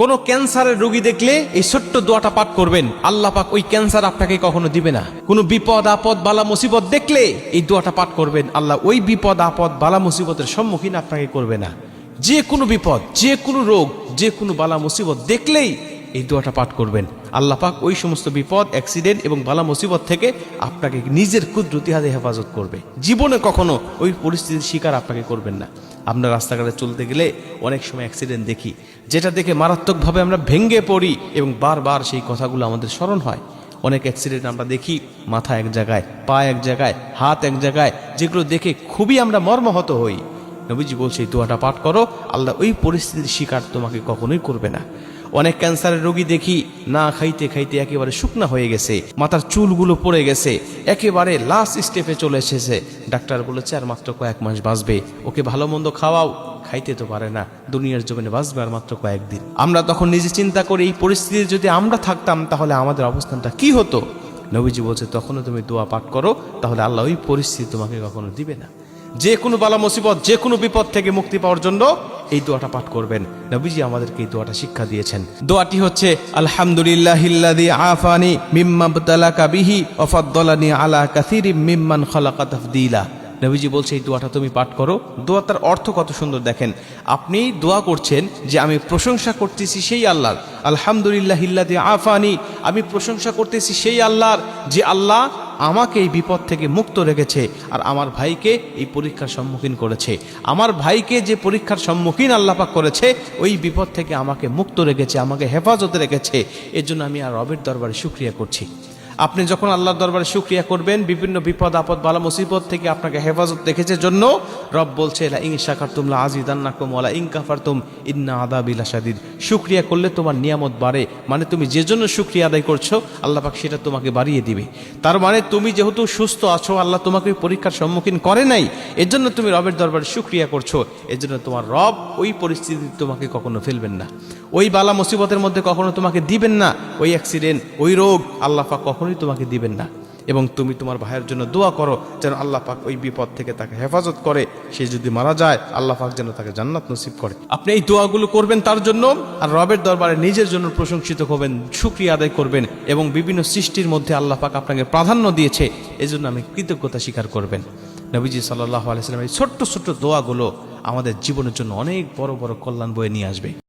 কোনো ক্যান্সারের রোগী দেখলে এই ছোট্ট দোয়াটা পাঠ করবেন, আল্লাহ পাক ওই ক্যান্সার আপনাকে কখনো দিবে না। কোনো বিপদ, আপদ, বালা, মুসিবত দেখলে এই দোয়াটা পাঠ করবেন, আল্লাহ ওই বিপদ, আপদ, বালা, মুসিবতের সম্মুখীন আপনাকে করবে না। যে কোনো বিপদ, যে কোনো রোগ, যে কোনো বালা, মুসিবত দেখলেই এই দোয়াটা পাঠ করবেন। আল্লাহ পাক ওই সমস্ত বিপদ অ্যাক্সিডেন্ট এবং বালা মুসিবত থেকে আপনাকে নিজের কুদরতি হাতে হেফাজত করবে। জীবনে কখনো ওই পরিস্থিতির শিকার আপনাকে করবেন না। আমরা রাস্তাঘাটে চলতে গেলে অনেক সময় অ্যাক্সিডেন্ট দেখি। যেটা দেখে মারাত্মকভাবে আমরা ভেঙ্গে পড়ি এবং বারবার সেই কথাগুলো আমাদের স্মরণ হয়। অনেক অ্যাক্সিডেন্ট আমরা দেখি, মাথা এক জায়গায়, পা এক জায়গায়, হাত এক জায়গায়, যেগুলো দেখে খুবই আমরা মর্মাহত হই। নবীজি বলছে, এই দোয়াটা পাঠ করো, আল্লাহ ওই পরিস্থিতির শিকার তোমাকে কখনোই করবে না। অনেক ক্যান্সারের রোগী দেখি না খাইতে খাইতে একেবারে শুকনা হয়ে গেছে, মাথার চুলগুলো পড়ে গেছে, একেবারে লাস্ট স্টেপে চলে এসেছে। ডাক্তার বলেছে, আর মাত্র কয়েক মাস বাঁচবে, ওকে ভালো মন্দ খাওয়াও, খাইতে তো পারে না, দুনিয়ার জমিনে বাঁচবে আর মাত্র কয়েকদিন। আমরা তখন নিজে চিন্তা করি, এই পরিস্থিতিতে যদি আমরা থাকতাম, তাহলে আমাদের অবস্থানটা কি হতো? নবীজি বলছে, তখনও তুমি দোয়া পাঠ করো, তাহলে আল্লাহ ওই পরিস্থিতি তোমাকে কখনো দিবে না। যে কোনো বালা মুসিবত, যে কোনো বিপদ থেকে মুক্তি পাওয়ার জন্য এই দোয়াটা পাঠ করবেন। নবীজি আমাদেরকে এই দোয়াটা শিক্ষা দিয়েছেন। দোয়াটি হচ্ছে, আলহামদুলিল্লাহিল্লাযী আফানি মিম্মান নবীজি বলছে, এই দোয়াটা তুমি পাঠ করো। দোয়া তার অর্থ কত সুন্দর দেখেন। আপনি দোয়া করছেন যে, আমি প্রশংসা করতেছি সেই আল্লাহর। আলহামদুলিল্লাহ আফানি, আমি প্রশংসা করতেছি সেই আল্লাহর যে আল্লাহ আমাকে এই বিপদ থেকে মুক্ত রেখেছে আর আমার ভাইকে এই পরীক্ষার সম্মুখীন করেছে। আমার ভাইকে যে পরীক্ষার সম্মুখীন আল্লাপাক করেছে, ওই বিপদ থেকে আমাকে মুক্ত রেখেছে, আমাকে হেফাজতে রেখেছে। এর জন্য আমি আর রবের দরবারে সুক্রিয়া করছি। আপনি যখন আল্লাহর দরবারে সুক্রিয়া করবেন, বিভিন্ন বিপদ, আপদ, বালা, মুসিবত থেকে আপনাকে হেফাজত দেখেছে জন্য রব বলছে, লা ইং শাকার তুমলা আজিদান্নাকুম ওয়ালা ইং কাফারতুম ইন্না আদাবিলা শাদিদ সুক্রিয়া করলে তোমার নিয়ামত বাড়ে মানে তুমি যে জন্য সুক্রিয়া আদায় করছ, আল্লাহ পাক সেটা তোমাকে বাড়িয়ে দিবে। তার মানে তুমি যেহেতু সুস্থ আছো, আল্লাহ তোমাকে পরীক্ষার সম্মুখীন করে নাই এর জন্য তুমি রবের দরবারে সুক্রিয়া করছ এর জন্য তোমার রব ওই পরিস্থিতি তোমাকে কখনো ফেলবেন না। ওই বালা, মুসিবতের মধ্যে কখনো তোমাকে দিবেন না, ওই অ্যাক্সিডেন্ট, ওই রোগ আল্লাহ পাক কখনোই তোমাকে দিবেন না। এবং তুমি তোমার ভাইয়ের জন্য দোয়া করো যেন আল্লাহ পাক ওই বিপদ থেকে তাকে হেফাজত করে। সে যদি মারা যায়, আল্লাহ পাক যেন তাকে জান্নাত নসিব করে। আপনি এই দোয়াগুলো করবেন তার জন্য আর রবের দরবারে নিজের জন্য প্রশংসিত হবেন সুক্রিয়া আদায় করবেন এবং বিভিন্ন সৃষ্টির মধ্যে আল্লাহ পাক আপনাকে প্রাধান্য দিয়েছে। এজন্য আমি কৃতজ্ঞতা স্বীকার করবেন। নবীজি সাল্লাহ আলাইসালাম এই ছোট্ট ছোট্ট দোয়াগুলো আমাদের জীবনের জন্য অনেক বড় বড় কল্যাণ বয়ে নিয়ে আসবে।